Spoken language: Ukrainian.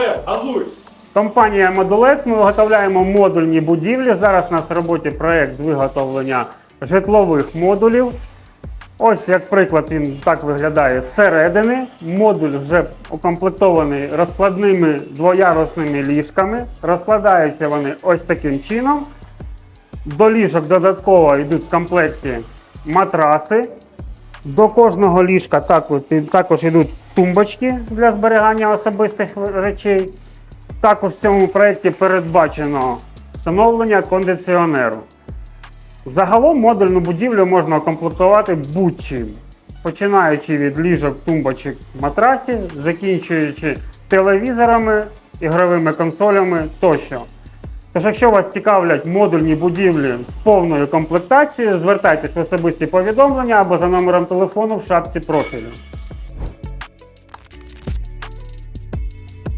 Все, газуй. Компанія Modulex, ми виготовляємо модульні будівлі. Зараз у нас в роботі проєкт з виготовлення житлових модулів. Ось, як приклад, він так виглядає зсередини. Модуль вже укомплектований розкладними двоярусними ліжками. Розкладаються вони ось таким чином. До ліжок додатково йдуть в комплекті матраси. До кожного ліжка також йдуть тумбочки для зберігання особистих речей. Також в цьому проєкті передбачено встановлення кондиціонеру. Загалом модульну будівлю можна укомплектувати будь-чим, починаючи від ліжок, тумбочок, матрасів, закінчуючи телевізорами, ігровими консолями тощо. Тож, якщо вас цікавлять модульні будівлі з повною комплектацією, звертайтесь в особисті повідомлення або за номером телефону в шапці профілю.